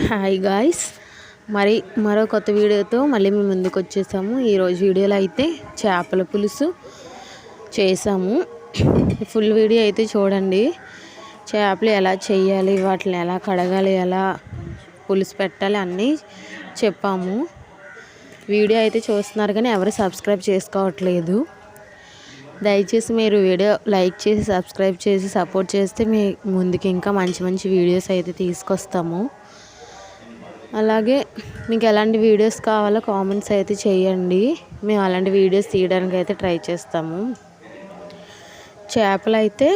Hi guys మరి మరో కొత్త వీడియోతో మళ్ళీ మేము ముందుకు వచ్చేసాము. ఈరోజు వీడియోలో అయితే చేపల పులుసు చేసాము. ఫుల్ వీడియో అయితే చూడండి. చేపలు ఎలా చేయాలి వాటిని ఎలా కడగాలి ఎలా పులుసు పెట్టాలి అన్నీ చెప్పాము. వీడియో అయితే చూస్తున్నారు కానీ ఎవరు సబ్స్క్రైబ్ చేసుకోవట్లేదు. దయచేసి మీరు వీడియో లైక్ చేసి సబ్స్క్రైబ్ చేసి సపోర్ట్ చేస్తే మీ ముందుకు ఇంకా మంచి మంచి వీడియోస్ అయితే తీసుకొస్తాము. అలాగే మీకు ఎలాంటి వీడియోస్ కావాలో కామెంట్స్ అయితే చేయండి. మేము అలాంటి వీడియోస్ తీయడానికి అయితే ట్రై చేస్తాము. చేపలు అయితే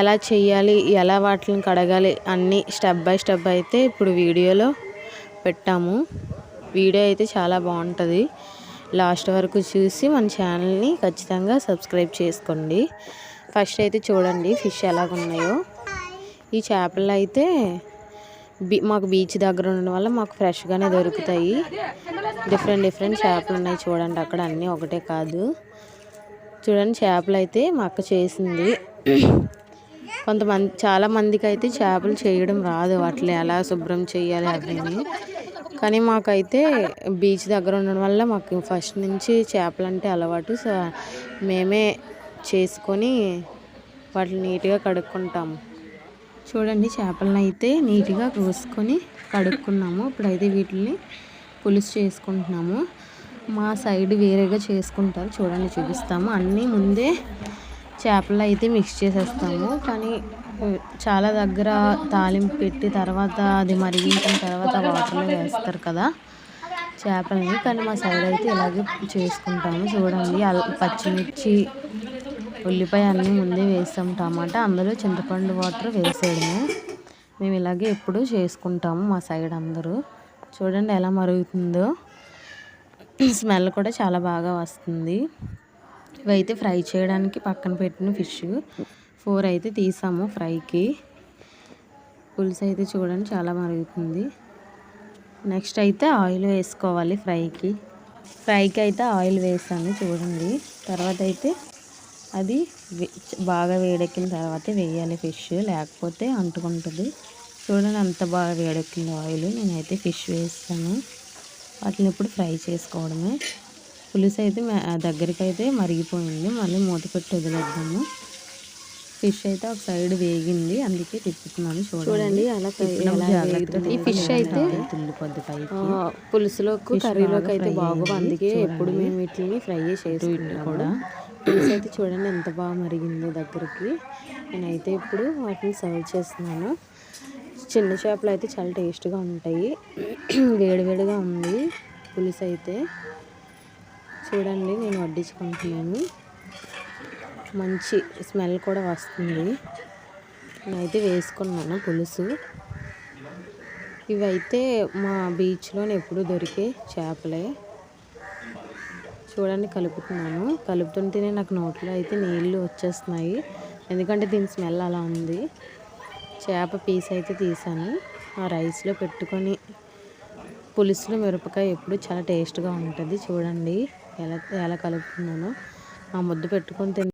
ఎలా చేయాలి ఎలా వాటిని కడగాలి అన్నీ స్టెప్ బై స్టెప్ అయితే ఇప్పుడు వీడియోలో పెట్టాము. వీడియో అయితే చాలా బాగుంటుంది. లాస్ట్ వరకు చూసి మన ఛానల్ని ఖచ్చితంగా సబ్స్క్రైబ్ చేసుకోండి. ఫస్ట్ అయితే చూడండి ఫిష్ ఎలాగున్నాయో. ఈ చేపలు అయితే బీ మాకు బీచ్ దగ్గర ఉండడం వల్ల మాకు ఫ్రెష్గానే దొరుకుతాయి. డిఫరెంట్ డిఫరెంట్ చేపలు ఉన్నాయి చూడండి. అక్కడ అన్నీ ఒకటే కాదు. చూడండి చేపలు అయితే మా అక్క చేసింది. కొంతమంది చాలా మందికి అయితే చేపలు చేయడం రాదు. వాటిని ఎలా శుభ్రం చేయాలి అవన్నీ. కానీ మాకైతే బీచ్ దగ్గర ఉండడం వల్ల మాకు ఫస్ట్ నుంచి చేపలు అంటే అలవాటు. సో మేమే చేసుకొని వాటిని నీట్గా కడుక్కుంటాము చూడండి చేపలను అయితే నీట్గా కోసుకొని కడుక్కున్నాము. ఇప్పుడైతే వీటిని పులుసు చేసుకుంటున్నాము. మా సైడ్ వేరేగా చేసుకుంటారు. చూడండి చూపిస్తాము. అన్నీ ముందే చేపలు అయితే మిక్స్ చేసేస్తాము. కానీ చాలా దగ్గర తాలింపు పెట్టి తర్వాత అది మరిగించిన తర్వాత వాటర్లో వేస్తారు కదా చేపలని. కానీ మా సైడ్ అయితే ఇలాగే చేసుకుంటాము. చూడండి పచ్చిమిర్చి ఉల్లిపాయ అన్నీ ముందే వేసాం టమాటా అందులో చింతపండు వాటర్ వేసేయడమే. మేము ఇలాగే ఎప్పుడు చేసుకుంటాము మా సైడ్ అందరూ. చూడండి ఎలా మరుగుతుందో. స్మెల్ కూడా చాలా బాగా వస్తుంది. ఇవైతే ఫ్రై చేయడానికి పక్కన పెట్టిన ఫిష్. ఫోర్ అయితే తీసాము ఫ్రైకి. పులుసు అయితే చూడండి చాలా మరుగుతుంది. నెక్స్ట్ అయితే ఆయిల్ వేసుకోవాలి ఫ్రైకి. ఫ్రైకి అయితే ఆయిల్ వేసాను చూడండి. తర్వాత అయితే అది బాగా వేడెక్కిన తర్వాత వేయాలి ఫిష్. లేకపోతే అంటుకుంటుంది. చూడండి అంత బాగా వేడెక్కింది ఆయిల్. నేనైతే ఫిష్ వేస్తాను. వాటిని ఇప్పుడు ఫ్రై చేసుకోవడమే. పులుసు అయితే దగ్గరికి అయితే మరిగిపోయింది. మళ్ళీ మూత పెట్టి వదిలేద్దాము. ఫిష్ అయితే ఒక సైడ్ వేగింది అందుకే తిప్పుతున్నాను. చూడండి. అలా ఈ ఫిష్ అయితే పులుసులోకి కర్రీలోకి అయితే బాగోవు. అందుకే ఎప్పుడు మేము వీటిని ఫ్రై చేసి కూడా. పులుసు అయితే చూడండి ఎంత బాగా మరిగిందో దగ్గరికి. నేనైతే ఇప్పుడు వాటిని సర్వ్ చేస్తున్నాను. చిన్న చేపలు అయితే చాలా టేస్ట్గా ఉంటాయి. వేడివేడిగా ఉంది పులుసు అయితే. చూడండి నేను వడ్డించుకుంటున్నాను. మంచి స్మెల్ కూడా వస్తుంది. నేనైతే వేసుకున్నాను పులుసు. ఇవైతే మా బీచ్లోనే ఎప్పుడు దొరికే చేపలే. చూడండి కలుపుతున్నాను. కలుపుతుంటేనే నాకు నోట్లో అయితే నీళ్ళు వచ్చేస్తున్నాయి. ఎందుకంటే దీని స్మెల్ అలా ఉంది. చేప పీస్ అయితే తీసాను. ఆ రైస్లో పెట్టుకొని పులుసులో మిరపకాయ ఎప్పుడు చాలా టేస్ట్గా ఉంటుంది. చూడండి ఎలా ఎలా కలుపుతున్నానో. ఆ ముద్ద పెట్టుకొని